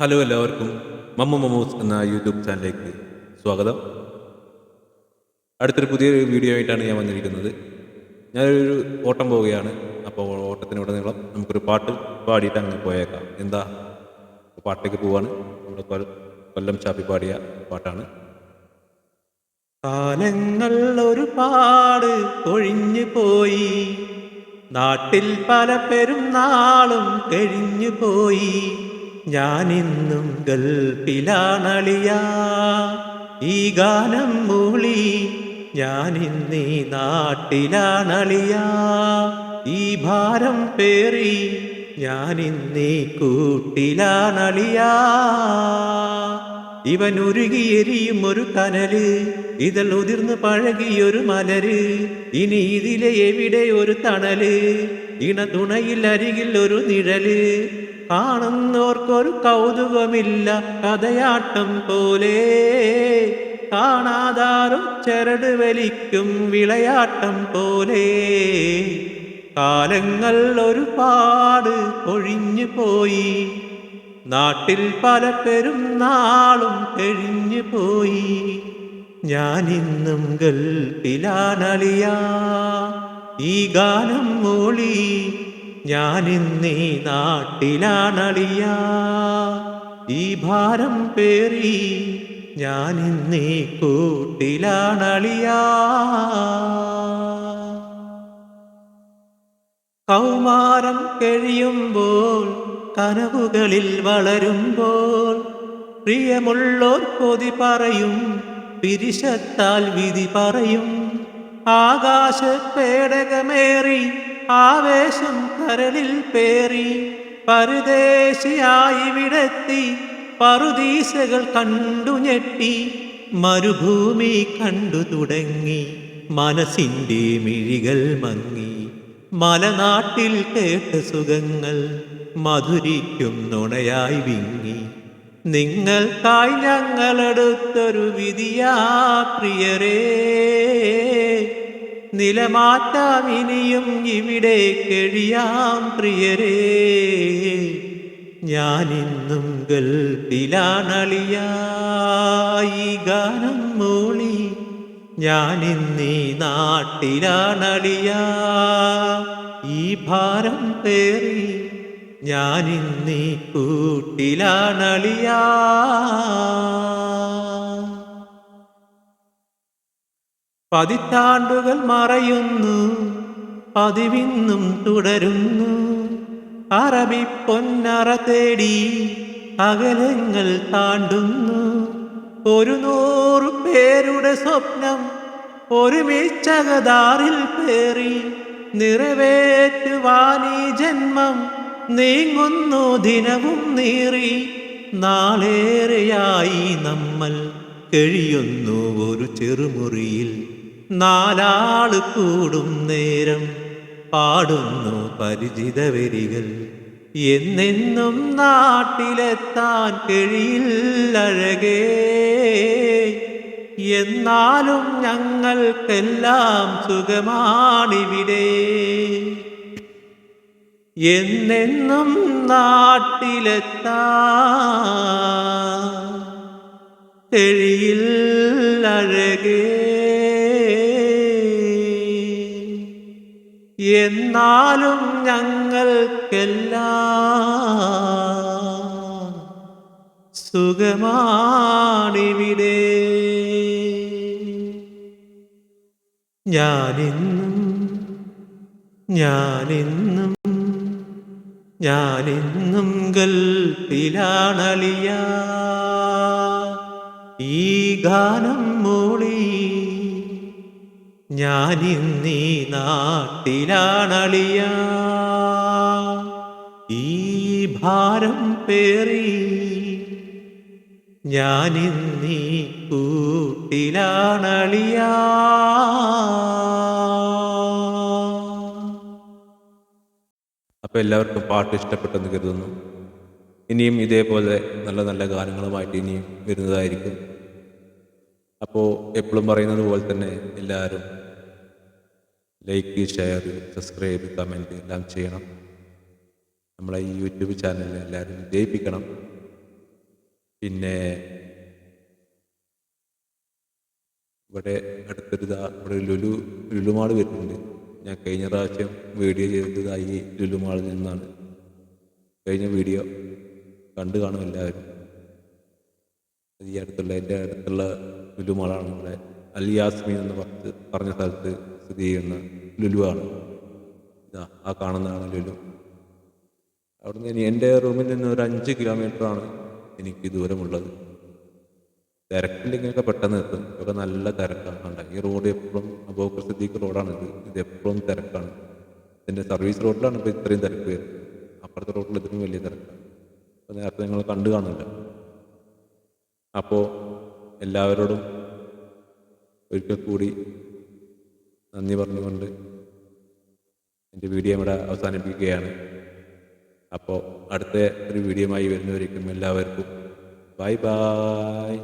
Hello എല്ലാവർക്കും. മമ്മു മമ്മൂസ് എന്ന YouTube ചാനലിലേക്ക് സ്വാഗതം. അടുത്തൊരു പുതിയൊരു വീഡിയോ ആയിട്ടാണ് ഞാൻ വന്നിരിക്കുന്നത്. ഞാനൊരു ഓട്ടം പോവുകയാണ്. അപ്പോൾ ഓട്ടത്തിനുടനീളം നമുക്കൊരു പാട്ട് പാടിയിട്ട് അങ്ങനെ പോയേക്കാം. എന്താ? പാട്ടിലേക്ക് പോവാണ്. നമ്മുടെ കൊല്ലം ചാപ്പി പാടിയ പാട്ടാണ്. കാലങ്ങൾ ഒരുപാട് ഒഴിഞ്ഞു പോയി. നാട്ടിൽ പല പെരുന്നാളും കഴിഞ്ഞു പോയി. ഞാനിന്നും ഗൾഫിലാണളിയ ഈ ഗാനം മൂളി ഞാനിന്നീ നാട്ടിലാണളിയ. ഈ ഭാരം പേറി ഞാനിന്നീ കൂട്ടിലാണളിയ. ഇവൻ ഉരുകിയെരിയും ഒരു കനൽ ഇതൽ ഉതിർന്ന് പഴകിയൊരു മലര് ഇനി ഇതിലെ എവിടെ ഒരു തണൽ? ഇണ തുണയിൽ അരികിൽ ഒരു നിഴൽ. കാണുന്നോർക്കൊരു കൗതുകമില്ല കഥയാട്ടം പോലെ. കാണാതാറും ചരട് വലിക്കും വിളയാട്ടം പോലെ. കാലങ്ങൾ ഒരുപാട് ഒഴിഞ്ഞു പോയി. നാട്ടിൽ പല പെരുന്നാളും കഴിഞ്ഞു പോയി. ഞാനിന്നും ഗൾഫിലാണളിയ. ഈ ഗാനം മൂളി ഞാനിന്നീ നാട്ടിലാണളിയ. ഈ ഭാരം പേറി ഞാനിന്നീ കൂട്ടിലാണളിയ. കൗമാരം കഴിയുമ്പോൾ കനവുകളിൽ വളരുമ്പോൾ പ്രിയമുള്ളോർ കൊതി പറയും പിരിശത്താൽ വിധി പറയും. ആകാശ പേടകമേറി ആവേശം കരളിൽ പേറി പരദേശിയായി വിടത്തി പറുദീസകൾ കണ്ടു ഞെട്ടി മരുഭൂമി കണ്ടു തുടങ്ങി മനസ്സിന്റെ മിഴികൾ മങ്ങി. മലനാട്ടിൽ കേട്ട സുഖങ്ങൾ മധുരിക്കും നുണയായി വിങ്ങി. നിങ്ങൾക്കായി ഞങ്ങളെടുത്തൊരു വിധിയാ പ്രിയരേ. നിലമാറ്റാം ഇനിയും ഇവിടെ കഴിയാം പ്രിയരേ. ഞാനിന്നും ഗൾപ്പിലാണളിയായി ഗാനം മൂളി. ഞാനിന്നീ നാട്ടിലാണളിയാ. ഈ ഭാരം പേറി ഞാനിന്നീ കൂട്ടിലാണളിയാ. പതിറ്റാണ്ടുകൾ മറയുന്നു പതിവിന്നും തുടരുന്നു. അറബി പൊന്നറ തേടി അകലങ്ങൾ താണ്ടുന്നു. ഒരു നൂറു പേരുടെ സ്വപ്നം ഒരുമിച്ചകതാറിൽ പേറി. നിറവേറ്റുവാനീ ജന്മം നീങ്ങുന്നു ദിനവും നീറി. നാളേറെയായി നമ്മൾ കഴിയുന്നു ഒരു ചെറുമുറിയിൽ. നാലാൾ കൂടും നേരം പാടുന്നു പരിചിത വരികൾ എന്നെന്നും നാട്ടിലെത്താൻ കഴിയില്ലഴകേ. എന്നാലും ഞങ്ങൾക്കെല്ലാം സുഖമാണിവിടെ. എന്നെന്നും നാട്ടിലെത്താൻ കഴിയില്ലഴകേ. എന്നാലും ഞങ്ങൾക്കെല്ലാം സുഖമാണിവിടെ. ഞാനിന്നും ഞാനിന്നും ഞാനിന്നും ഗൽപ്പിലാണളിയ ഈ ഗാനം മൂളി ഞാനിന്നീ നാട്ടിലാണളിയ. ഈ ഭാരം പേറി ഞാനിന്നീ കൂട്ടിലാണളിയ. അപ്പോൾ എല്ലാവർക്കും പാട്ട് ഇഷ്ടപ്പെട്ടെന്ന് കരുതുന്നു. ഇനിയും ഇതേപോലെ നല്ല നല്ല ഗാനങ്ങളുമായിട്ട് ഇനിയും വരുന്നതായിരിക്കും. അപ്പോൾ എപ്പോഴും പറയുന്നത് പോലെ തന്നെ എല്ലാവരും ലൈക്ക് ഷെയർ സബ്സ്ക്രൈബ് കമന്റ് എല്ലാം ചെയ്യണം. നമ്മളെ ഈ യൂട്യൂബ് ചാനലിൽ എല്ലാവരും ജയിപ്പിക്കണം പിന്നെ ഇവിടെ അടുത്തൊരു ഇവിടെ ലുലു ലുലുമാൾ വരുന്നുണ്ട്. ഞാൻ കഴിഞ്ഞ പ്രാവശ്യം വീഡിയോ ചെയ്തതായി ലുലുമാളിൽ നിന്നാണ്. കഴിഞ്ഞ വീഡിയോ കണ്ടു കാണും എല്ലാവരും. ഈ അടുത്തുള്ള എന്റെ അടുത്തുള്ള ലുലുമാളാണ് ഇവിടെ. അൽ എന്ന് പറഞ്ഞ് പറഞ്ഞ സ്ഥലത്ത് സ്ഥിതി ചെയ്യുന്ന ലുലു ആണ് ഇതാ ആ കാണുന്നതാണ് ലുലു. അവിടുന്ന് ഇനി എന്റെ റൂമിൽ നിന്ന് ഒരു അഞ്ച് കിലോമീറ്റർ ആണ് എനിക്ക് ദൂരമുള്ളത്. തിരക്കില്ലെങ്കിലൊക്കെ പെട്ടെന്ന് എത്തും. ഇതൊക്കെ നല്ല തിരക്കാണ് കണ്ട. ഈ റോഡ് എപ്പോഴും അബോക്കർ റോഡാണ് ഇത്. ഇത് എപ്പോഴും തിരക്കാണ്. ഇതിന്റെ സർവീസ് റോഡിലാണ് ഇപ്പോൾ ഇത്രയും തിരക്ക് വരുന്നത്. അപ്പുറത്തെ റോഡിൽ ഇതിനും വലിയ തിരക്കാണ്. അപ്പോൾ നേരത്തെ നിങ്ങൾ കണ്ടു കാണില്ല അപ്പോൾ എല്ലാവരോടും ഒരിക്കൽ കൂടി നന്ദി പറഞ്ഞുകൊണ്ട് എന്റെ വീഡിയോ ഇവിടെ അവസാനിപ്പിക്കുകയാണ്. അപ്പോൾ അടുത്ത ഒരു വീഡിയോയുമായി വരുന്നവരേക്കും എല്ലാവർക്കും ബൈ ബായ്